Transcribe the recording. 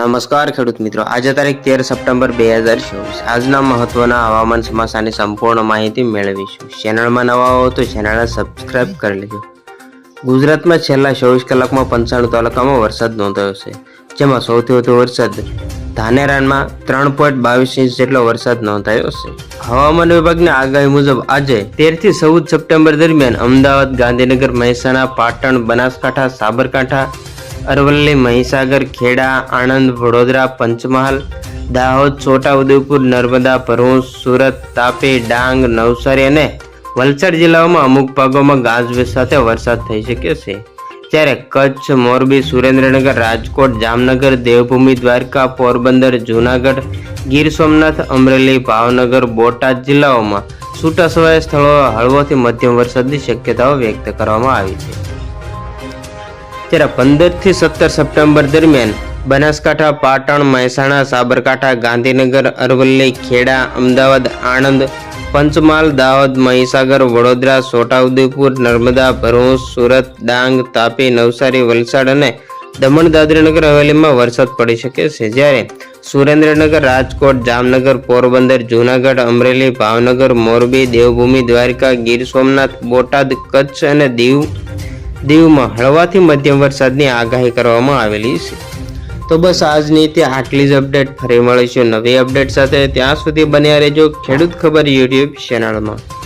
નમસ્કાર ખેડૂત મિત્રો. આજે તારીખ તેર સપ્ટેમ્બર બે હજાર ચોવીસ. આજના મહત્વના હવામાન સમાચારની સંપૂર્ણ માહિતી મેળવીશું. ચેનલમાં નવા હો તો ચેનલને સબસ્ક્રાઇબ કરી લેજો. ગુજરાતમાં છેલ્લા ચોવીસ કલાકમાં પંચાણું તાલુકામાં વરસાદ નોંધાયો છે. જેમાં સૌથી વધુ વરસાદ ધાનેરાનમાં ત્રણ પોઈન્ટ બાવીસ ઇંચ જેટલો વરસાદ નોંધાયો છે. હવામાન વિભાગની આગાહી મુજબ આજે તેરથી ચૌદ સપ્ટેમ્બર દરમિયાન અમદાવાદ, ગાંધીનગર, મહેસાણા, પાટણ, બનાસકાંઠા, સાબરકાંઠા અરવલ્લી, મહીસાગર, ખેડા, આણંદ, વડોદરા, પંચમહાલ, દાહોદ, છોટાઉદેપુર, નર્મદા, ભરૂચ, સુરત, તાપી, ડાંગ, નવસારી અને વલસાડ જિલ્લાઓમાં અમુક ભાગોમાં ગાજવીજ સાથે વરસાદ થઈ શકે છે. જ્યારે કચ્છ, મોરબી, સુરેન્દ્રનગર, રાજકોટ, જામનગર, દેવભૂમિ, દ્વારકા, પોરબંદર, જૂનાગઢ, ગીર સોમનાથ, અમરેલી, ભાવનગર, બોટાદ જિલ્લાઓમાં છૂટાછવાયા સ્થળોએ હળવોથી મધ્યમ વરસાદની શક્યતાઓ વ્યક્ત કરવામાં આવી છે. ત્યારે પંદરથી સત્તર સપ્ટેમ્બર દરમિયાન બનાસકાંઠા, પાટણ, મહેસાણા, સાબરકાંઠા, ગાંધીનગર, અરવલ્લી, ખેડા, અમદાવાદ, આણંદ, પંચમહાલ, દાહોદ, મહીસાગર, વડોદરા, છોટાઉદેપુર, નર્મદા, ભરૂચ, સુરત, ડાંગ, તાપી, નવસારી, વલસાડ અને દમણ દાદરાનગર હવેલીમાં વરસાદ પડી શકે છે. જ્યારે સુરેન્દ્રનગર, રાજકોટ, જામનગર, પોરબંદર, જૂનાગઢ, અમરેલી, ભાવનગર, મોરબી, દેવભૂમિ, દ્વારકા, ગીર સોમનાથ, બોટાદ, કચ્છ અને દીવ દીવમાં હળવાથી મધ્યમ વરસાદની આગાહી કરવામાં આવેલી છે. તો બસ આજની તે આટલી જ અપડેટ. ફરી મળીશું નવી અપડેટ સાથે. ત્યાં સુધી બન્યા રહેજો ખેડૂત ખબર યુટ્યુબ ચેનલમાં.